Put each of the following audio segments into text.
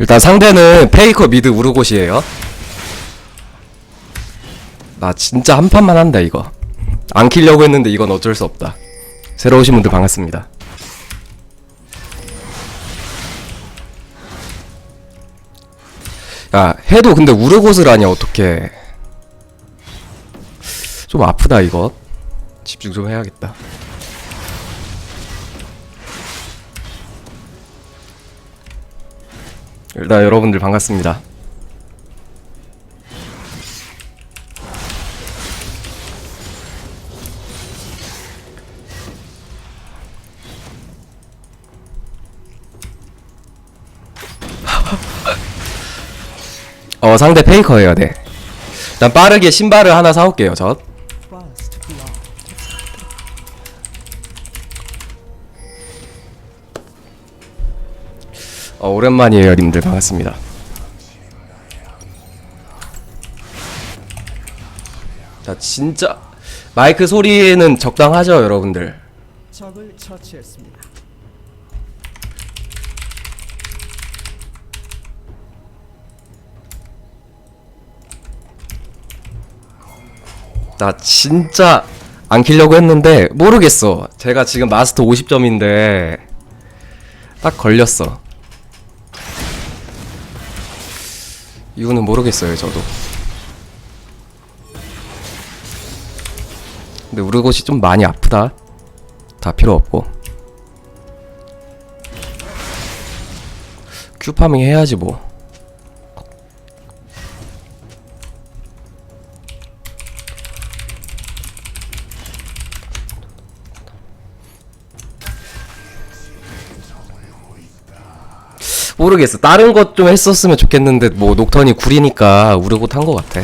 일단 상대는 페이커 미드 우르곳이에요. 나 진짜 한 판만 한다 이거. 안 키려고 했는데 이건 어쩔 수 없다. 새로 오신 분들 반갑습니다. 야 해도 근데 우르곳을 하냐 어떻게? 좀 아프다 이거. 집중 좀 해야겠다. 일단 여러분들 반갑습니다. 어 상대 페이커예요, 네. 일단 빠르게 신발을 하나 사올게요, 저. 어, 오랜만이에요, 님들 반갑습니다. 자, 진짜 마이크 소리는 적당하죠, 여러분들. 적을 처치했습니다. 나 진짜 안 키려고 했는데 모르겠어. 제가 지금 마스터 50점인데 딱 걸렸어. 이유는 모르겠어요, 저도. 근데 우르곳이 좀 많이 아프다. 다 필요 없고. 큐 파밍 해야지 뭐. 모르겠어. 다른 것 좀 했었으면 좋겠는데 뭐 녹턴이 구리니까 우르고 탄 것 같아.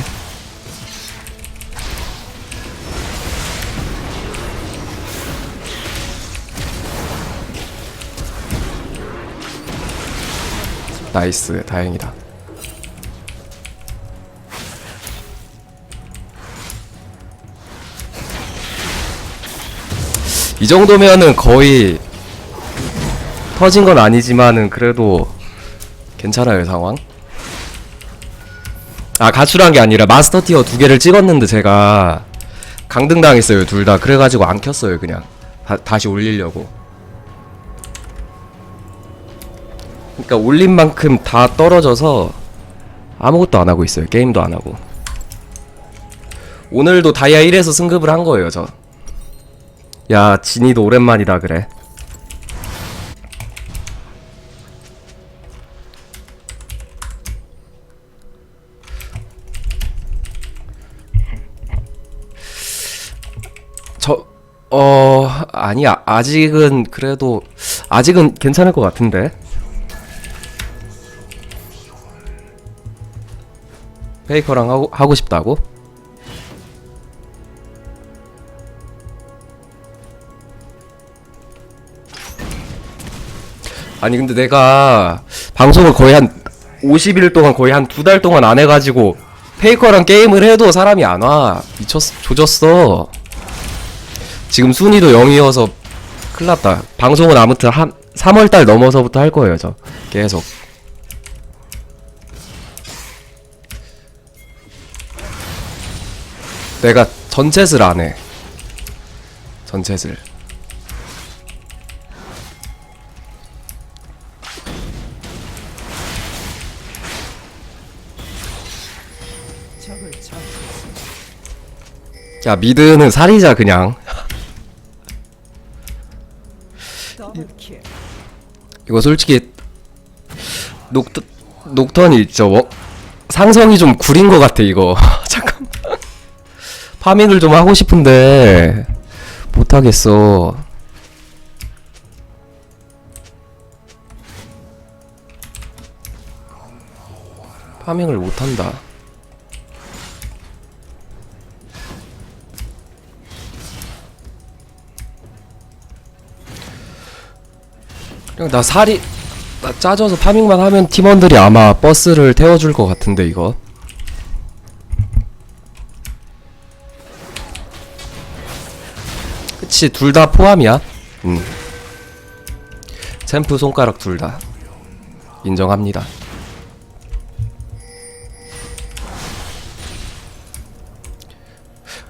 나이스, 다행이다. 이 정도면은 거의 터진 건 아니지만은 그래도 괜찮아요 상황. 아 가출한 게 아니라 마스터 티어 두 개를 찍었는데 제가 강등 당했어요 둘 다. 그래가지고 안 켰어요 그냥 다, 다시 올리려고. 그러니까 올린 만큼 다 떨어져서 아무것도 안 하고 있어요 게임도 안 하고. 오늘도 다이아 1에서 승급을 한 거예요 저. 야 진이도 오랜만이다 그래. 어, 아니야. 아직은 그래도, 아직은 괜찮을 것 같은데. 페이커랑 하고, 하고 싶다고? 아니, 근데 내가 방송을 거의 한 50일 동안 거의 한 두 달 동안 안 해가지고, 페이커랑 게임을 해도 사람이 안 와. 미쳤, 조졌어. 지금 순위도 0이어서 큰일 났다. 방송은 아무튼 한 3월달 넘어서부터 할 거예요, 저. 계속. 내가 전챗을 안 해. 전챗을. 야, 미드는 살이자, 그냥. 이거 솔직히 녹 녹턴이. 뭐, 상성이 좀 구린 것 같아 이거. 잠깐. 파밍을 좀 하고 싶은데 못 하겠어. 파밍을 못 한다. 그냥 나 살이 나 짜져서 파밍만 하면 팀원들이 아마 버스를 태워줄 것 같은데 이거. 그치 둘 다 포함이야. 음. 챔프 손가락 둘 다. 인정합니다.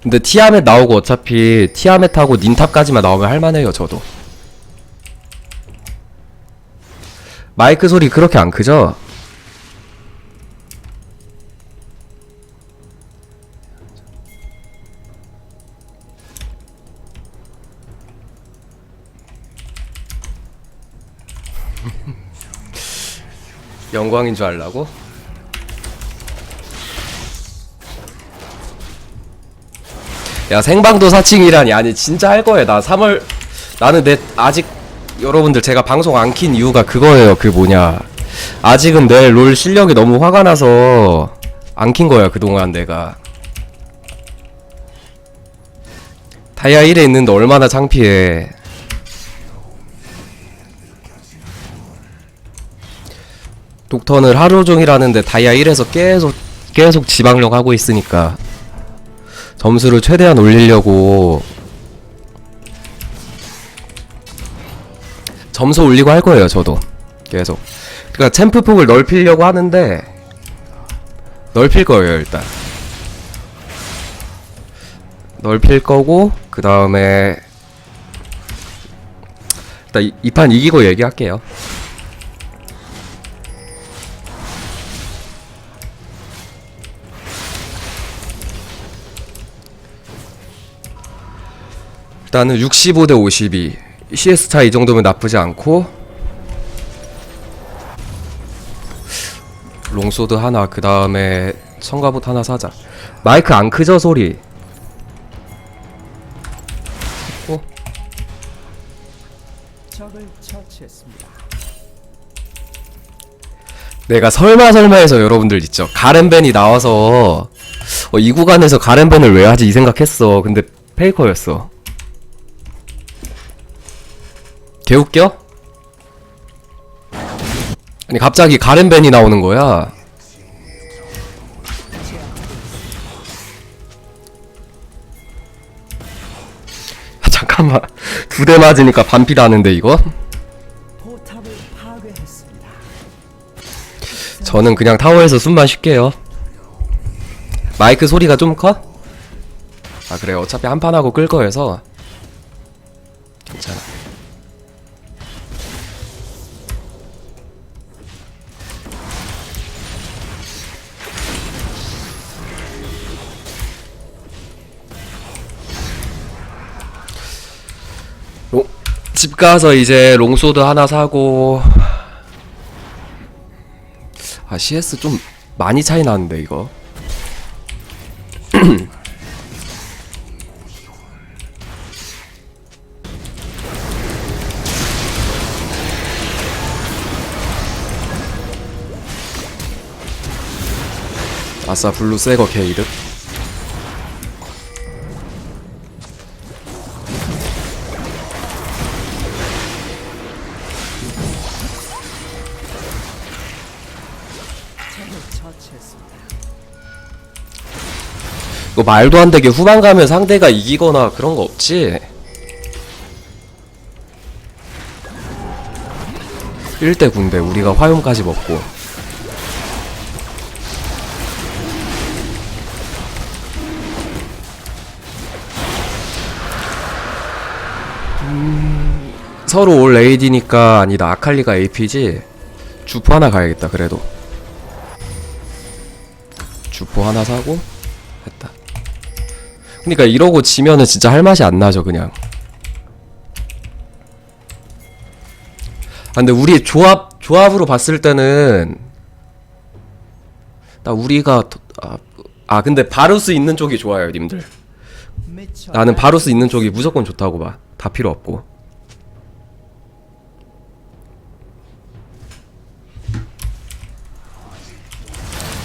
근데 티아멧 나오고 어차피 티아멧하고 닌탑까지만 나오면 할만해요 저도. 마이크 소리 그렇게 안 크죠? 영광인 줄 알라고? 야 생방도 사칭이라니 아니 진짜 할 거예요 나 3월 나는 내 아직 여러분들 제가 방송 안 킨 이유가 그거예요. 그 뭐냐. 아직은 내 롤 실력이 너무 화가 나서 안 킨 거야 그동안 내가. 다이아 1에 있는데 얼마나 창피해. 독턴을 하루 종일 하는데 다이아 1에서 계속 계속 지방력 하고 있으니까 점수를 최대한 올리려고 점수 올리고 할 거예요, 저도. 계속. 그러니까 챔프 폭을 넓히려고 하는데 넓힐 거예요, 일단. 넓힐 거고 그 다음에 일단 이 판 이기고 얘기할게요. 일단은 65 대 52 CS 차 이 정도면 나쁘지 않고 롱소드 하나 그 다음에 청가봇 하나 사자. 마이크 안 크죠 소리? 어? 적을 처치했습니다. 내가 설마 설마 해서 여러분들 있죠? 가렌벤이 나와서 어, 이 구간에서 가렌벤을 왜 하지 이 생각했어. 근데 페이커였어 개웃겨? 아니 갑자기 가렌벤이 나오는 거야 아, 잠깐만 두 대 맞으니까 반피 나는데 이거? 저는 그냥 타워에서 숨만 쉴게요. 마이크 소리가 좀 커? 아 그래요. 어차피 한 판 하고 끌 거여서 괜찮아. 집 가서 이제 롱소드 하나 사고. 아 CS 좀 많이 차이 나는데 이거. 아싸 블루 새거 게이득 이거 말도 안 되게 후반 가면 상대가 이기거나 그런 거 없지? 1대 9인데 우리가 화염까지 먹고 음, 서로 올 AD니까 아니다 아칼리가 AP지 주포 하나 가야겠다 그래도 주포 하나 사고 했다. 그러니까 이러고 지면은 진짜 할 맛이 안 나죠, 그냥. 아, 근데 우리 조합 조합으로 봤을 때는 나 우리가 더- 아, 아 근데 바루스 있는 쪽이 좋아요, 님들. 나는 바루스 있는 쪽이 무조건 좋다고 봐. 다 필요 없고.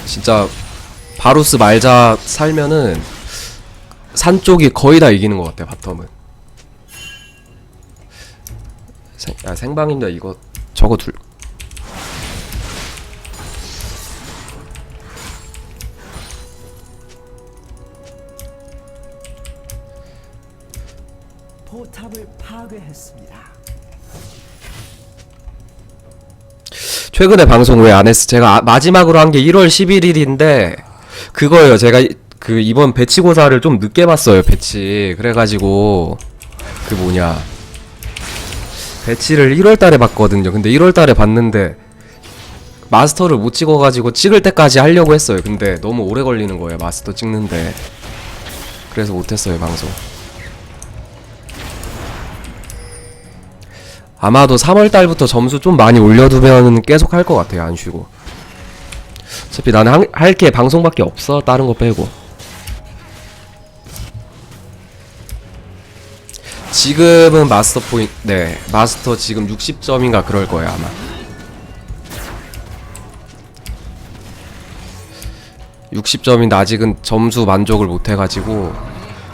진짜 바루스 말자 살면은 산 쪽이 거의 다 이기는 것 같아 바텀은. 생, 아, 생방인데 이거 저거 둘. 포탑을 파괴했습니다. 최근에 방송 왜 안 했어? 제가 아- 마지막으로 한 게 1월 11일인데 그거예요. 제가 이- 그 이번 배치고사를 좀 늦게 봤어요 배치. 그래가지고 그 뭐냐. 배치를 1월달에 봤거든요. 근데 1월달에 봤는데 마스터를 못 찍어가지고 찍을 때까지 하려고 했어요. 근데 너무 오래 걸리는 거예요 마스터 찍는데. 그래서 못했어요 방송. 아마도 3월달부터 점수 좀 많이 올려두면 계속 할 것 같아요 안 쉬고. 어차피 나는 할 게 방송밖에 없어 다른 거 빼고 지금은 마스터 포인트 네 마스터 지금 60점인가 그럴 거예요 아마. 60점인데 아직은 점수 만족을 못 해가지고.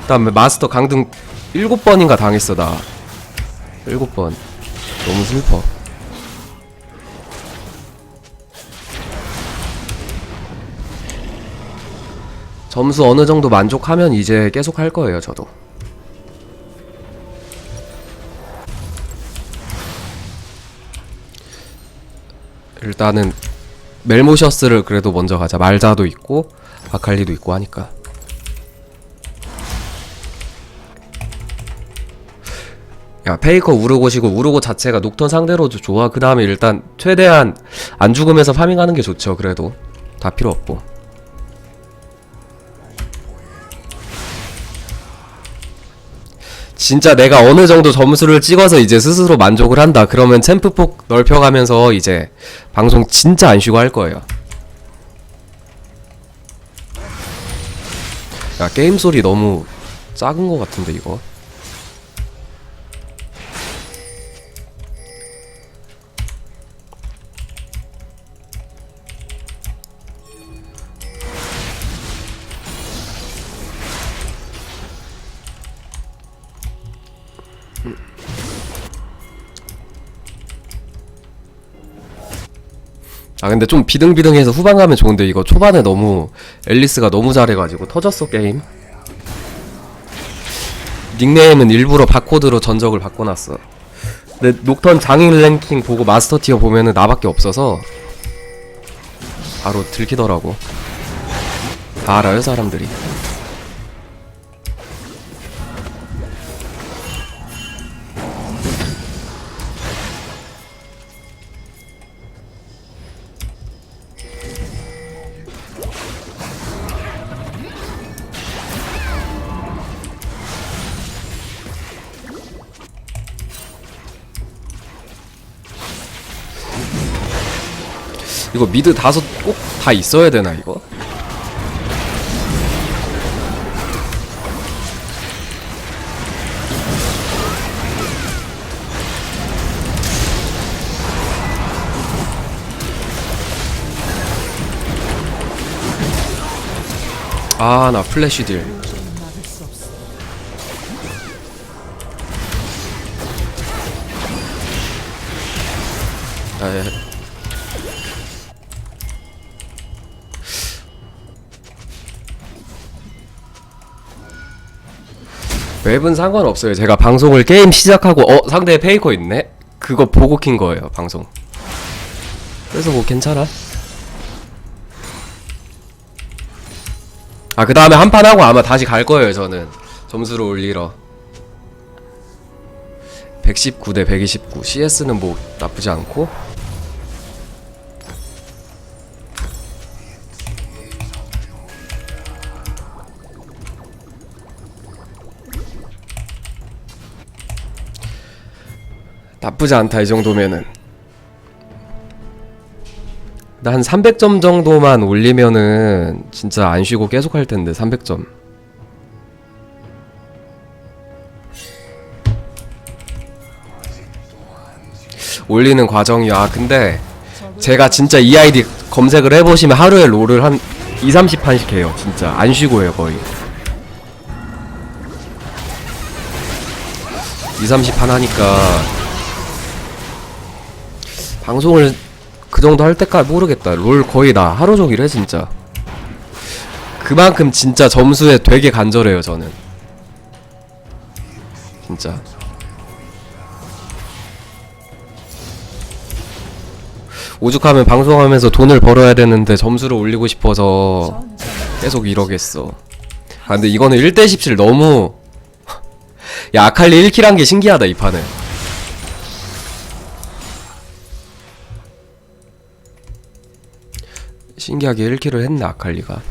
그다음에 마스터 강등 7번인가 당했어 나. 7번. 너무 슬퍼. 점수 어느 정도 만족하면 이제 계속 할 거예요 저도 일단은 멜모셔스를 그래도 먼저 가자. 말자도 있고 아칼리도 있고 하니까. 야 페이커 우르고시고 우르고 자체가 녹턴 상대로도 좋아. 그 다음에 일단 최대한 안 죽으면서 파밍하는 게 좋죠. 그래도 다 필요 없고. 진짜 내가 어느 정도 점수를 찍어서 이제 스스로 만족을 한다. 그러면 챔프 폭 넓혀가면서 이제 방송 진짜 안 쉬고 할 거예요. 야 게임 소리 너무 작은 것 같은데 이거. 아 근데 좀 비등비등해서 후반 가면 좋은데 이거 초반에 너무 앨리스가 너무 잘해가지고 터졌어 게임. 닉네임은 일부러 바코드로 전적을 바꿔놨어. 근데 녹턴 장인 랭킹 보고 마스터 티어 보면은 나밖에 없어서 바로 들키더라고. 다 알아요 사람들이 이거 미드 다섯 꼭 다 있어야 되나 이거? 아 나 플래시 딜. 아, 예. 웹은 상관없어요. 제가 방송을 게임 시작하고 어 상대에 페이커 있네. 그거 보고 킨 거예요 방송. 그래서 뭐 괜찮아. 아 그 다음에 한 판 하고 아마 다시 갈 거예요 저는 점수를 올리러. 119 대 129 CS는 뭐 나쁘지 않고 나쁘지 않다 이 정도면은. 나한 300점 정도만 올리면은 진짜 안 쉬고 계속 할 텐데 300점. 올리는 과정이 아 근데 제가 진짜 이 아이디 검색을 해보시면 하루에 롤을 한 2, 30판씩 해요. 진짜 안 쉬고 해요 거의. 2, 30판 하니까 방송을 그 정도 할 때까지 모르겠다. 롤 거의 나 하루 종일 해 진짜. 그만큼 진짜 점수에 되게 간절해요 저는. 진짜. 오죽하면 방송하면서 돈을 벌어야 되는데 점수를 올리고 싶어서 계속 이러겠어. 아 근데 이거는 1대 17 너무 야 아칼리 1킬 한 게 신기하다 이 판은 신기하게 1킬을 했네 아칼리가?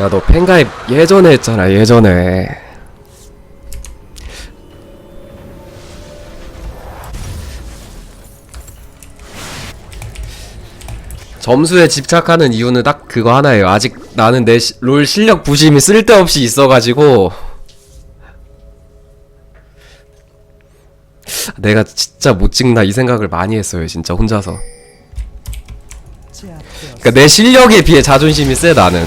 야 너 팬가입 예전에 했잖아 예전에 점수에 집착하는 이유는 딱 그거 하나예요. 아직 나는 내 롤 실력 부심이 쓸데없이 있어가지고. 내가 진짜 못 찍나 이 생각을 많이 했어요 진짜 혼자서. 그러니까 내 실력에 비해 자존심이 세 나는.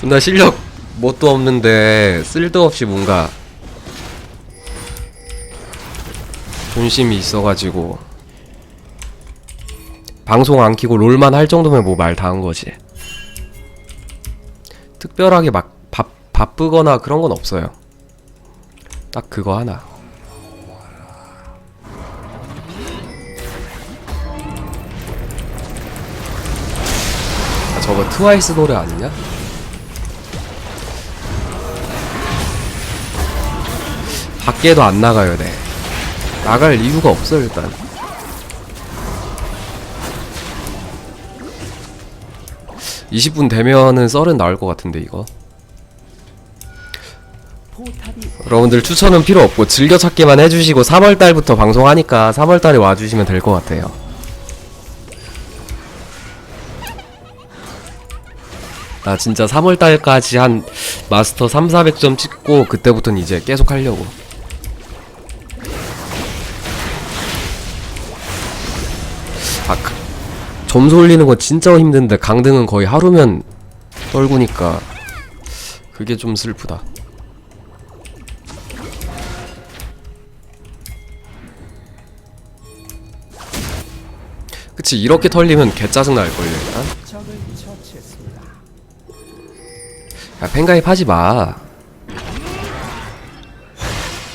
존나 실력 뭣도 없는데 쓸데없이 뭔가 존심이 있어가지고 방송 안 키고 롤만 할 정도면 뭐 말 다 한 거지 특별하게 막 바, 바쁘거나 그런 건 없어요 딱 그거 하나 아, 저거 트와이스 노래 아니냐? 밖에도 안 나가요, 네. 나갈 이유가 없어, 일단. (20분) 되면은 썰은 나올 것 같은데 이거. 여러분들 추천은 필요 없고 즐겨찾기만 해주시고 3월달부터 방송하니까 3월달에 와주시면 될 것 같아요. 나 진짜 3월달까지 한 마스터 3, 400점 찍고 그때부터는 이제 계속 하려고. 아 그- 점수 올리는 거 진짜 힘든데 강등은 거의 하루면 떨구니까 그게 좀 슬프다. 그치 이렇게 털리면 개짜증 날걸요 일단. 야 팬가입 하지마.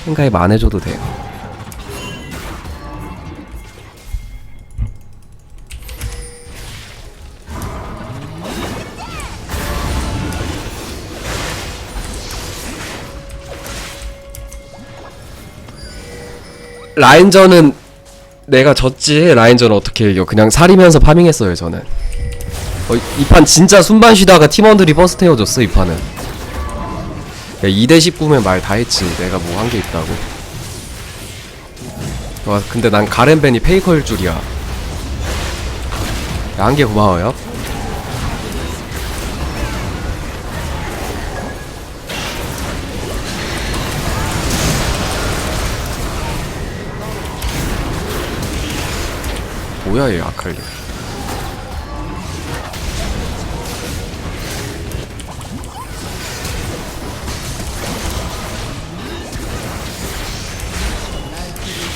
팬가입 안 해줘도 돼요 라인전은 내가 졌지? 라인전 어떻게 이겨? 그냥 살이면서 파밍했어요 저는. 어, 이 판 진짜 순반 쉬다가 팀원들이 버스 태워줬어 이 판은. 야 2대 19면 말 다 했지. 내가 뭐 한 게 있다고. 와 근데 난 가렌벤이 페이커일 줄이야. 야한개 고마워요 뭐야 얘 아칼리.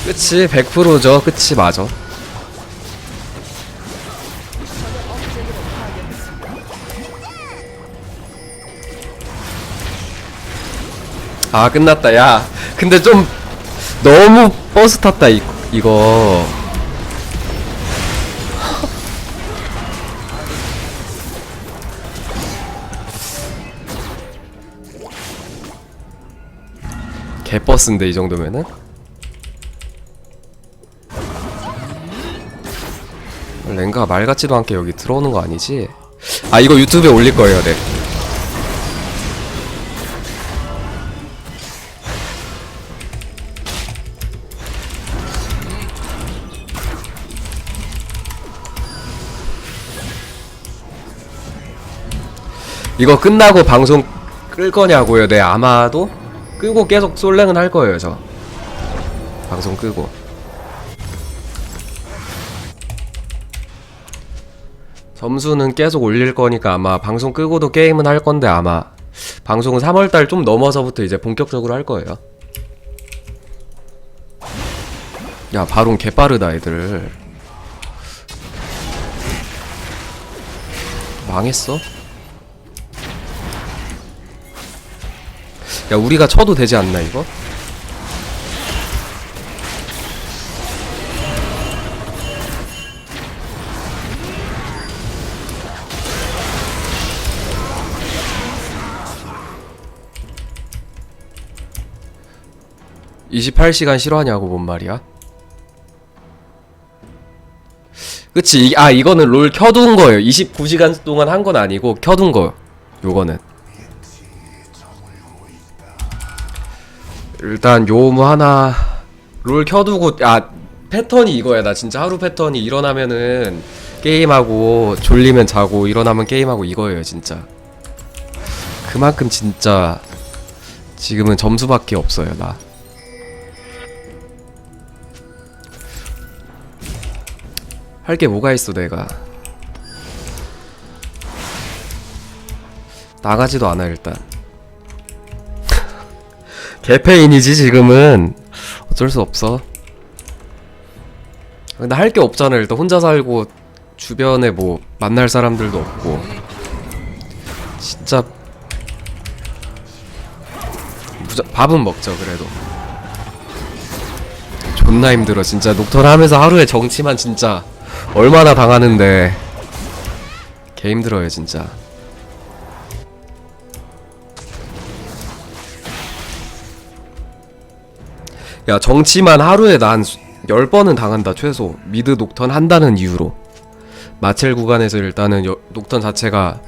그치 100%죠. 그치 맞아. 아 끝났다. 야 근데 좀 너무 버스 탔다 이, 이거 버스인데 이 정도면은? 랭가가 말 같지도 않게 여기 들어오는 거 아니지? 아 이거 유튜브에 올릴 거예요 네 이거 끝나고 방송 끌 거냐고요 네 아마도 끄고 계속 솔랭은 할 거예요 저. 방송 끄고. 점수는 계속 올릴 거니까 아마 방송 끄고도 게임은 할 건데 아마 방송은 3월달 좀 넘어서부터 이제 본격적으로 할 거예요. 야 바론 개빠르다 애들. 망했어? 야 우리가 쳐도 되지 않나 이거? (28시간) 싫어하냐고 뭔 말이야? 그치 이- 아 이거는 롤 켜둔 거예요 29시간 동안 한 건 아니고 켜둔 거 요거는 일단 요무 하나 롤 켜두고 아 패턴이 이거야. 나 진짜 하루 패턴이 일어나면은 게임하고 졸리면 자고 일어나면 게임하고 이거예요 진짜. 그만큼 진짜 지금은 점수밖에 없어요 나. 할 게 뭐가 있어 내가? 나가지도 않아 일단 개페인이지 지금은. 어쩔 수 없어. 근데 할 게 없잖아 일단. 혼자 살고 주변에 뭐 만날 사람들도 없고. 진짜. 무조, 밥은 먹죠 그래도. 존나 힘들어 진짜. 녹턴 하면서 하루에 정치만 진짜 얼마나 당하는데. 개 힘들어요 진짜 야 정치만 하루에 난 10번은 당한다 최소. 미드 녹턴 한다는 이유로. 마첼 구간에서 일단은 여, 녹턴 자체가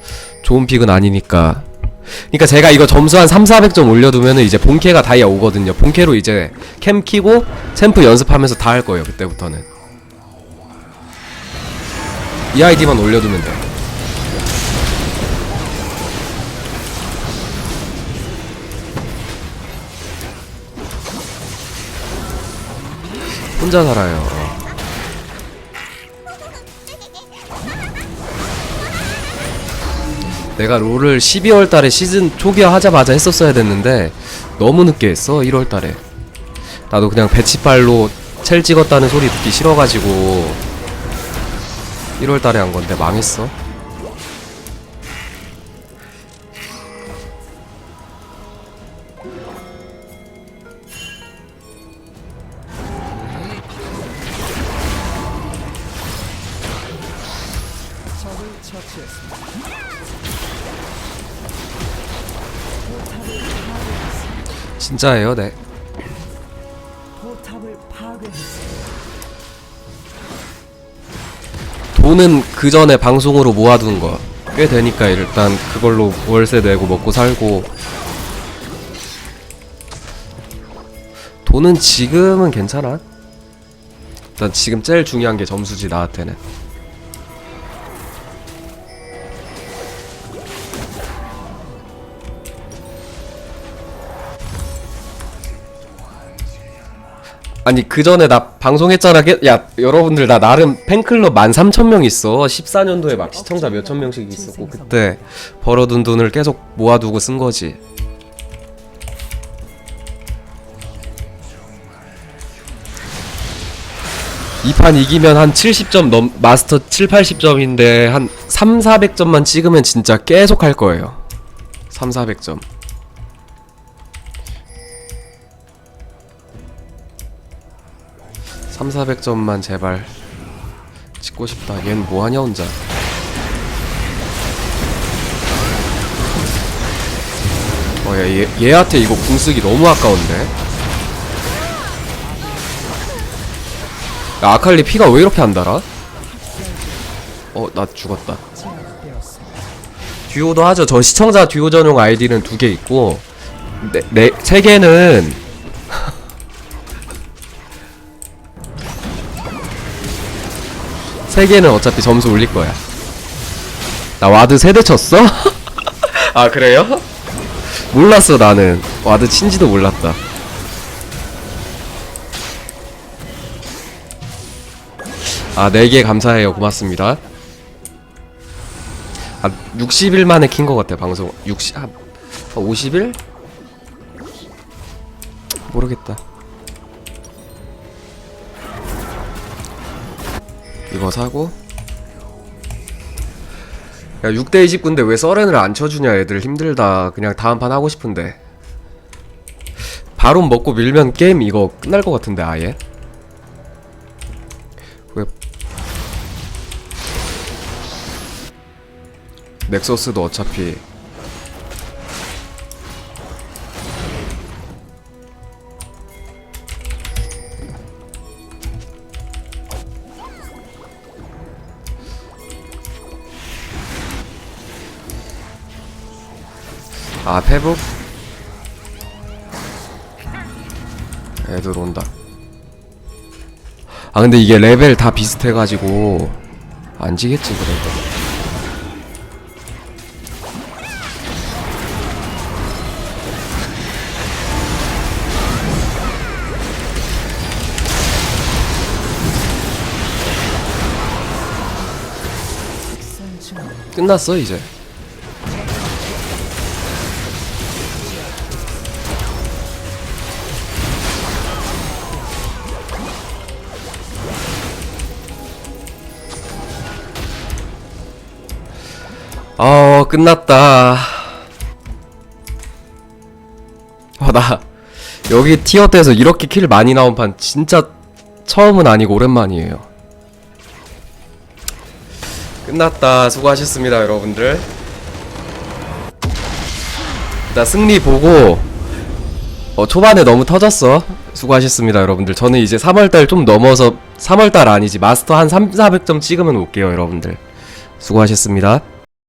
좋은 픽은 아니니까. 그니까 제가 이거 점수 한 3, 400점 올려두면은 이제 본캐가 다이아 오거든요. 본캐로 이제 캠 키고 챔프 연습하면서 다 할 거예요 그때부터는. 이 아이디만 올려두면 돼 혼자 살아요. 내가 롤을 12월 달에 시즌 초기화 하자마자 했었어야 됐는데 너무 늦게 했어 1월 달에. 나도 그냥 배치빨로 첼 찍었다는 소리 듣기 싫어가지고 1월 달에 한 건데 망했어 진짜예요 네. 돈은 그 전에 방송으로 모아둔 거 꽤 되니까 일단 그걸로 월세 내고 먹고 살고 돈은 지금은 괜찮아. 일단 지금 제일 중요한 게 점수지 나한테는. 아니 그 전에 나 방송했잖아. 게- 야 여러분들 나 나름 팬클럽 13,000명 있어. 14년도에 막 시청자 몇천 명씩 있었고 그때 벌어둔 돈을 계속 모아두고 쓴 거지. 이 판 이기면 한 70점 넘 마스터 7, 80점인데 한 3, 400점만 찍으면 진짜 계속 할 거예요. 3, 400점. 3, 400점만 제발 찍고 싶다. 얜 뭐하냐 혼자. 어, 야, 얘, 얘한테 이거 궁 쓰기 너무 아까운데? 야, 아칼리 피가 왜 이렇게 안 달아? 어, 나 죽었다. 듀오도 하죠. 저 시청자 듀오 전용 아이디는 두 개 있고, 네, 네, 세 개는 세 개는 어차피 점수 올릴 거야. 나 와드 세 대 쳤어? 아 그래요? 몰랐어 나는 와드 친지도 몰랐다. 아, 4개 감사해요. 고맙습니다. 아, 60일 만에 킨 것 같아, 방송. 60, 한, 50일? 모르겠다. 이거 사고. 야 6대 29인데 왜 서렌을 안 쳐주냐 애들. 힘들다. 그냥 다음 판 하고 싶은데. 바론 먹고 밀면 게임 이거 끝날 것 같은데 아예? 왜? 넥서스도 어차피 아 페북? 애들 온다. 아 근데 이게 레벨 다 비슷해가지고 안 지겠지 그래도. 끝났어 이제 어 끝났다. 어나 여기 티어 때에서 이렇게 킬 많이 나온 판 진짜 처음은 아니고 오랜만이에요. 끝났다. 수고하셨습니다 여러분들. 나 승리 보고 어, 초반에 너무 터졌어. 수고하셨습니다 여러분들. 저는 이제 3월달 좀 넘어서 3월달 아니지 마스터 한 3, 400점 찍으면 올게요 여러분들. 수고하셨습니다